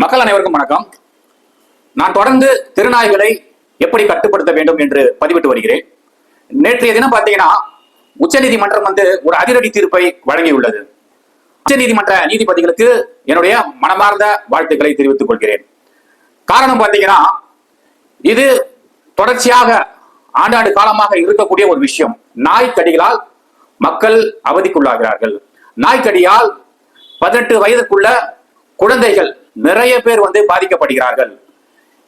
மக்கள் அனைவருக்கும் வணக்கம். நான் தொடர்ந்து திருநாய்களை எப்படி கட்டுப்படுத்த வேண்டும் என்று பதிவிட்டு வருகிறேன். நேற்றைய தினம் பார்த்தீங்கன்னா உச்சநீதிமன்றம் வந்து ஒரு அதிரடி தீர்ப்பை வழங்கியுள்ளது. உச்சநீதிமன்ற நீதிபதிகளுக்கு என்னுடைய மனமார்ந்த வாழ்த்துக்களை தெரிவித்துக் கொள்கிறேன். காரணம் பார்த்தீங்கன்னா இது தொடர்ச்சியாக ஆண்டாண்டு காலமாக இருக்கக்கூடிய ஒரு விஷயம். நாய்க்கடிகளால் மக்கள் அவதிக்குள்ளாகிறார்கள். நாய்க்கடியால் பதினெட்டு வயதுக்குள்ள குழந்தைகள் நிறைய பேர் வந்து பாதிக்கப்படுகிறார்கள்.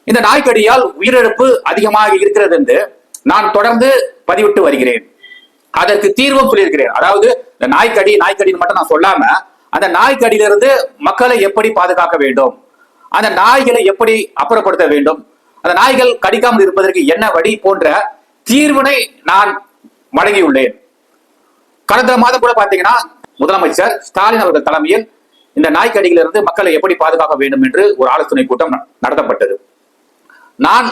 இந்த நாய்க்கடியால் உயிரிழப்பு அதிகமாக இருக்கிறது என்று நான் தொடர்ந்து பதிவிட்டு வருகிறேன். அதற்கு தீர்வும் சொல்லியிருக்கிறேன். அதாவது இந்த நாய்க்கடி நாய்க்கடின்னு மட்டும் நான் சொல்லாம அந்த நாய்க்கடியிலிருந்து மக்களை எப்படி பாதுகாக்க வேண்டும்? அந்த நாய்களை எப்படி அப்புறப்படுத்த வேண்டும்? அந்த நாய்கள் கடிக்காமல் இருப்பதற்கு என்ன வழி போன்ற தீர்வினை நான் வழங்கியுள்ளேன். கடந்த மாதம் கூட பாத்தீங்கன்னா முதலமைச்சர் ஸ்டாலின் அவர்கள் தலைமையில் இந்த நாய்க்கடியிலிருந்து மக்களை எப்படி பாதுகாக்க வேண்டும் என்று ஒரு ஆலோசனை கூட்டம் நடத்தப்பட்டது. நான்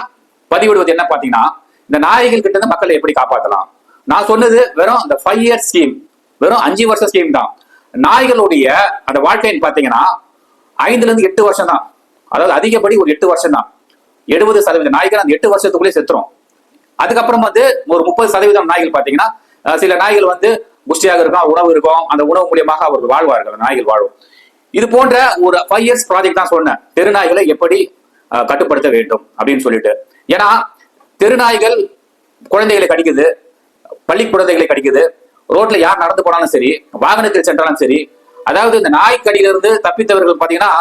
பதிவிடுவது என்ன பாத்தீங்கன்னா இந்த நாய்கள் கிட்ட இருந்து மக்களை எப்படி காப்பாற்றலாம் நான் சொன்னது வெறும் இந்த ஃபைவ் இயர் ஸ்கீம் வெறும் அஞ்சு வருஷம் ஸ்கீம் தான். நாய்களுடைய அந்த வாழ்க்கைன்னு பாத்தீங்கன்னா ஐந்துல இருந்து எட்டு வருஷம் தான். அதாவது அதிகப்படி ஒரு எட்டு வருஷம் தான். எழுபது சதவீத நாய்கள் அந்த எட்டு வருஷத்துக்குள்ளே செத்துரும். அதுக்கப்புறம் வந்து ஒரு முப்பது சதவீதம் நாய்கள் பாத்தீங்கன்னா சில நாய்கள் வந்து புஷ்டியாக இருக்கும் உணவு இருக்கும். அந்த உணவு மூலியமாக அவர்கள் வாழ்வார்கள் நாய்கள் வாழும். இது போன்ற ஒரு ஃபைவ் இயர்ஸ் ப்ராஜெக்ட் தான் சொன்னேன். தெருநாய்களை எப்படி கட்டுப்படுத்த வேண்டும் அப்படின்னு சொல்லிட்டு. ஏன்னா தெருநாய்கள் குழந்தைகளை கடிக்குது பள்ளி குழந்தைகளை கடிக்குது ரோட்ல யார் நடந்து போனாலும் சரி வாகனத்தில் சென்றாலும் சரி அதாவது இந்த நாய்க்கடியிலிருந்து தப்பித்தவர்கள் பாத்தீங்கன்னா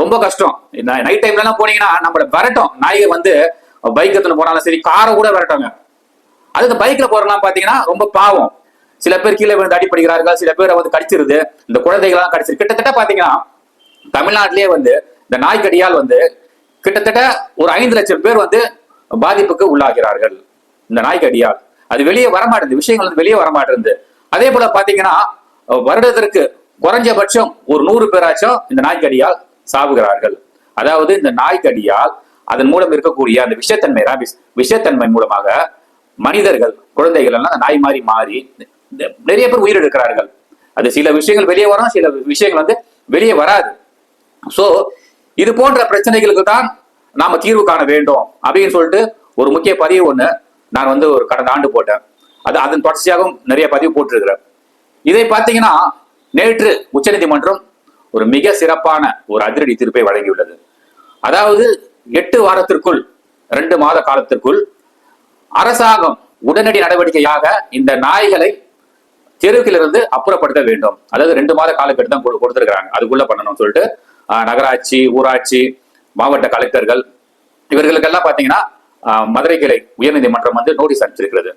ரொம்ப கஷ்டம். இந்த நைட் டைம்ல எல்லாம் போனீங்கன்னா நம்மள விரட்டும். நாய்கள் வந்து பைக் எடுத்துன்னு போனாலும் சரி காரை கூட விரட்டோங்க அது இந்த பைக்ல போறலாம் பாத்தீங்கன்னா ரொம்ப பாவம். சில பேர் கீழே விழுந்து அடிப்படுகிறார்கள் சில பேரை வந்து கடிச்சிருது. இந்த குழந்தைகள்லாம் கடிச்சிரு கிட்டத்தட்ட பாத்தீங்கன்னா தமிழ்நாட்டிலேயே வந்து இந்த நாய்க்கடியால் வந்து கிட்டத்தட்ட ஒரு ஐந்து லட்சம் பேர் வந்து பாதிப்புக்கு உள்ளாகிறார்கள். இந்த நாய்க்கடியால் அது வெளியே வரமாட்டேங்குது. விஷயங்கள் வந்து வெளியே வரமாட்டேங்குது. அதே போல பாத்தீங்கன்னா வருடத்திற்கு குறைஞ்சபட்சம் ஒரு நூறு பேராச்சும் இந்த நாய்க்கடியால் சாவுகிறார்கள். அதாவது இந்த நாய்க்கடியால் அதன் மூலம் இருக்கக்கூடிய அந்த விஷத்தன்மை ராபிஸ் விஷத்தன்மை மூலமாக மனிதர்கள் குழந்தைகள் எல்லாம் நாய் மாதிரி மாறி நிறைய பேர் உயிரிழக்கிறார்கள் அது சில விஷயங்கள் வெளியே வரும் சில விஷயங்கள் வந்து வெளியே வராது. சோ இது போன்ற பிரச்சனைகளுக்கு தான் நாம தீர்வு காண வேண்டும் அப்படின்னு சொல்லிட்டு ஒரு முக்கிய பதிவு ஒண்ணு நான் வந்து ஒரு கடந்த ஆண்டு போட்டேன். அது அதன் தொடர்ச்சியாகவும் நிறைய பதிவு போட்டிருக்கிறேன். இதை பார்த்தீங்கன்னா நேற்று உச்சநீதிமன்றம் ஒரு மிக சிறப்பான ஒரு அதிரடி தீர்ப்பை வழங்கியுள்ளது. அதாவது எட்டு வாரத்திற்குள் ரெண்டு மாத காலத்திற்குள் அரசாங்கம் உடனடி நடவடிக்கையாக இந்த நாய்களை தெருவுக்கிலிருந்து அப்புறப்படுத்த வேண்டும். அதாவது ரெண்டு மாத காலக்கெடு தான் கொடு- அதுக்குள்ள பண்ணணும்னு சொல்லிட்டு நகராட்சி ஊராட்சி மாவட்ட கலெக்டர்கள் இவர்களுக்கெல்லாம் பார்த்தீங்கன்னா மதுரை கிளை உயர்நீதிமன்றம் வந்து நோட்டீஸ் அனுப்பிச்சிருக்கிறது.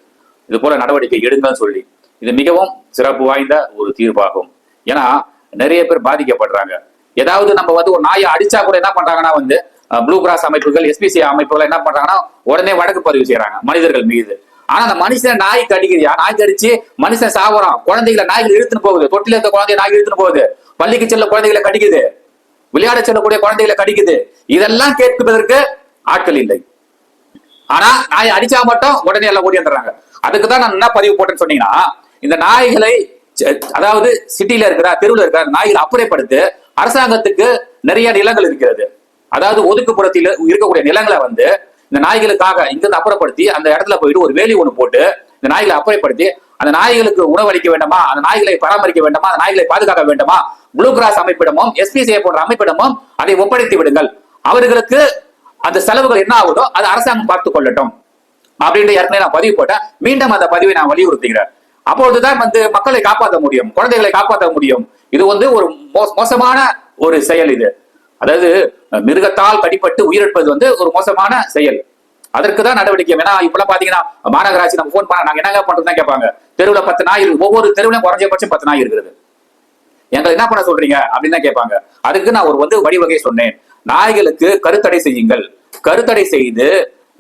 இது போல நடவடிக்கை எடுங்கன்னு சொல்லி. இது மிகவும் சிறப்பு வாய்ந்த ஒரு தீர்ப்பாகும். ஏன்னா நிறைய பேர் பாதிக்கப்படுறாங்க. ஏதாவது நம்ம வந்து ஒரு நாயை அடிச்சா கூட என்ன பண்றாங்கன்னா வந்து ப்ளூ கிராஸ் அமைப்புகள் எஸ்பிசி அமைப்புகள் என்ன பண்றாங்கன்னா உடனே வழக்கு பதிவு செய்யறாங்க மனிதர்கள் மீது. ஆனா அந்த மனுஷன் நாய் கடிக்குதுயா நாய் கடிச்சு மனுஷன் சாவறான் குழந்தைகளை நாய்கள் இழுத்துன்னு போகுது. தொட்டில இருக்க குழந்தைய நாய் இழுத்துன்னு போகுது. பள்ளிக்கு செல்ல குழந்தைகளை கடிக்குது. விளையாட செல்லக்கூடிய குழந்தைகளை கடிக்குது. இதெல்லாம் கேட்பதற்கு ஆட்கள் இல்லை. ஆனா நாய் அடிச்சா மட்டும் உடனே எல்லாம் ஓடி அதுக்கு தான் நான் என்ன பதிவு போட்டேன்னு சொன்னீங்கன்னா இந்த நாய்களை அதாவது சிட்டில இருக்கிற தெருவில் இருக்கிற நாய்களை அப்புறப்படுத்து அரசாங்கத்துக்கு நிறைய நிலங்கள் இருக்கிறது. அதாவது ஒதுக்குப்புறத்தில் இருக்கக்கூடிய நிலங்களை வந்து இந்த நாய்களுக்காக இங்கிருந்து அப்புறப்படுத்தி அந்த இடத்துல போயிட்டு ஒரு வேலி ஒண்ணு போட்டு இந்த நாய்களை அப்புறப்படுத்தி அந்த நாய்களுக்கு உணவளிக்க வேண்டுமா? அந்த நாய்களை பராமரிக்க வேண்டுமா? அந்த நாய்களை பாதுகாக்க வேண்டுமா? ப்ளூ கிராஸ் அமைப்பிடமும் எஸ்பிசிஐ போன்ற அமைப்பிடமும் அதை ஒப்படைத்து விடுங்கள். அவர்களுக்கு அந்த செலவுகள் என்ன ஆகுதோ அது அரசாங்கம் பார்த்துக் கொள்ளட்டும். அப்படின்ட்டு ஏற்கனவே நான் பதிவு போட்டேன். மீண்டும் அந்த பதிவை நான் வலியுறுத்துகிறேன். அப்பொழுதுதான் வந்து மக்களை காப்பாற்ற முடியும் குழந்தைகளை காப்பாற்ற முடியும். இது வந்து ஒரு மோசமான ஒரு செயல் இது. அதாவது மிருகத்தால் கடிப்பட்டு உயிரிழப்பது வந்து ஒரு மோசமான செயல். அதற்கு தான் நடவடிக்கை. ஏன்னா இப்பெல்லாம் பாத்தீங்கன்னா மாநகராட்சி நம்ம போன் பண்ண நாங்க என்னங்க பண்றோம் கேட்பாங்க. தெருவுல பத்து நாய் இருக்கு. ஒவ்வொரு தெருவுலையும் குறைஞ்சபட்சம் பத்து நாய் இருக்கிறது. எங்களை என்ன பண்ண சொல்றீங்க? அப்படின்னு தான் கேட்பாங்க. அதுக்கு நான் ஒரு வந்து வழிவகை சொன்னேன். நாய்களுக்கு கருத்தடை செய்யுங்கள். கருத்தடை செய்து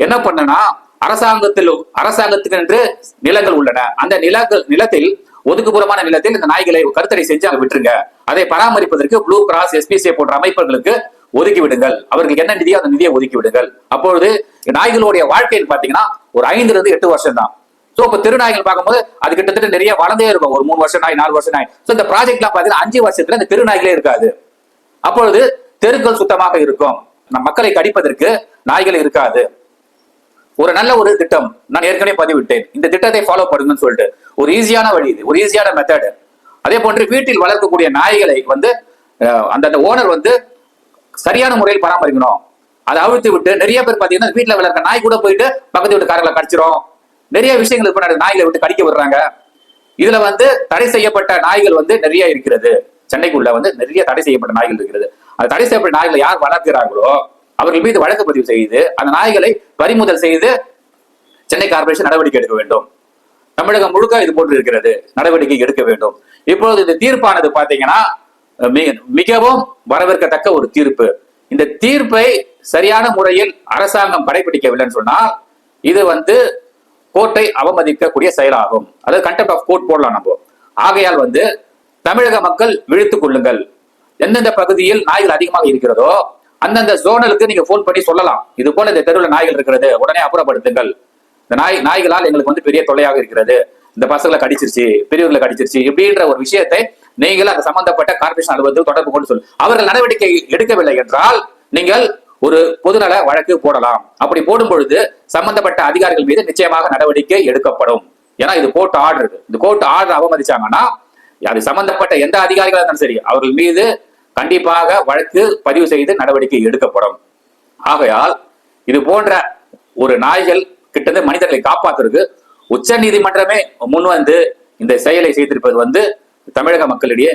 என்ன பண்ணனா அரசாங்கத்தில் அரசாங்கத்துக்கு என்று நிலங்கள் உள்ளன. அந்த நிலங்கள் நிலத்தில் ஒதுக்குப்புறமான நிலத்தில் இந்த நாய்களை கருத்தடை செஞ்சு அங்க விட்டுருங்க. அதை பராமரிப்பதற்கு ப்ளூ கிராஸ் எஸ்பிசிஐ போன்ற அமைப்புகளுக்கு ஒதுக்கி விடுங்கள் அவர்களுக்கு என்ன நிதியோ அந்த நிதியை ஒதுக்கி விடுங்கள் அப்பொழுது நாய்களுடைய வாழ்க்கையில் பாத்தீங்கன்னா ஒரு ஐந்துல இருந்து எட்டு வருஷம் தான் சோ இப்ப திருநாய்கள் பார்க்கும்போது அது கிட்டத்தட்ட நிறைய வளர்ந்தே இருக்கும். ஒரு மூணு வருஷம் நாய் நாலு வருஷம் நாய். சோ இந்த ப்ராஜெக்ட்லாம் பாத்தீங்கன்னா அஞ்சு வருஷத்துல இந்த திருநாய்களே இருக்காது. அப்பொழுது தெருக்கள் சுத்தமாக இருக்கும். மக்களை கடிப்பதற்கு நாய்கள் இருக்காது. ஒரு நல்ல ஒரு திட்டம் நான் ஏற்கனவே பதிவிட்டேன். இந்த திட்டத்தை ஃபாலோ பண்ணுங்கன்னு சொல்லிட்டு. ஒரு ஈஸியான வழி இது ஒரு ஈஸியான மெத்தடு அதே போன்று வீட்டில் வளர்க்கக்கூடிய நாய்களை வந்து அந்தந்த ஓனர் வந்து சரியான முறையில் பராமரிக்கணும். அதை அவிழ்த்து விட்டு நிறைய பேர் பார்த்தீங்கன்னா வீட்டில் வளர்க்க நாய் கூட போயிட்டு பக்கத்து வீட்டுக்காரங்களை கடிச்சிரும். நிறைய விஷயங்கள் இப்போ நாய்களை விட்டு கடிக்க விடுறாங்க. இதுல வந்து தடை செய்யப்பட்ட நாய்கள் வந்து நிறைய இருக்கிறது. சென்னைக்குள்ள வந்து நிறைய தடை செய்யப்பட்ட நாய்கள் இருக்கிறது. அது தடை செய்யப்பட்ட நாய்களை யார் வளர்க்கிறாங்களோ அவர்கள் மீது வழக்கு பதிவு செய்து அந்த நாய்களை பறிமுதல் செய்து சென்னை கார்ப்பரேஷன் நடவடிக்கை எடுக்க வேண்டும். தமிழகம் முழுக்க இது போன்று இருக்கிறது. நடவடிக்கை எடுக்க வேண்டும். இப்பொழுது இந்த தீர்ப்பானது பாத்தீங்கன்னா மிகவும் வரவேற்கத்தக்க ஒரு தீர்ப்பு. இந்த தீர்ப்பை சரியான முறையில் அரசாங்கம் கடைபிடிக்கவில்லைன்னு சொன்னால் இது வந்து கோர்ட்டை அவமதிக்கக்கூடிய செயலாகும். அதாவது கண்டெப்ட் ஆஃப் கோர்ட் போடலாம் நம்ம. ஆகையால் வந்து தமிழக மக்கள் விழித்துக் கொள்ளுங்கள். எந்தெந்த பகுதியில் நாய்கள் அதிகமாக இருக்கிறதோ அந்தந்த ஜோனலுக்கு நீங்க போன் பண்ணி சொல்லலாம். இது போல இந்த தெருவில் நாய்கள் இருக்கிறது. உடனே அப்புறப்படுத்துங்கள். இந்த நாய் நாய்களால் எங்களுக்கு வந்து பெரிய தொல்லையாக இருக்கிறது. இந்த பசங்களை கடிச்சிருச்சு பெரியவர்களை கடிச்சிருச்சு இப்படின்ற ஒரு விஷயத்தை நீங்கள் அந்த சம்பந்தப்பட்ட கார்பரேஷன் அலுவலகத்தில் தொடர்பு கொண்டு சொல்லு. அவர்கள் நடவடிக்கை எடுக்கவில்லை என்றால் நீங்கள் ஒரு பொதுநல வழக்கு போடலாம். அப்படி போடும் பொழுது சம்பந்தப்பட்ட அதிகாரிகள் மீது நிச்சயமாக நடவடிக்கை எடுக்கப்படும். ஏன்னா இது கோர்ட் ஆர்டர் இந்த கோர்ட் ஆர்டர் அவமதிச்சாங்கன்னா அது சம்பந்தப்பட்ட எந்த அதிகாரிகளாக இருந்தாலும் சரி அவர்கள் மீது கண்டிப்பாக வழக்கு பதிவு செய்து நடவடிக்கை எடுக்கப்படும். ஆகையால் இது போன்ற ஒரு நாய்கள் கிட்டத்தட்ட மனிதர்களை காப்பாத்துறதுக்கு உச்ச நீதிமன்றமே முன் வந்து இந்த செயலை செய்திருப்பது வந்து தமிழக மக்களிடையே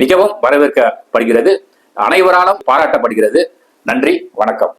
மிகவும் வரவேற்கப்படுகிறது. அனைவராலும் பாராட்டப்படுகிறது. நன்றி வணக்கம்.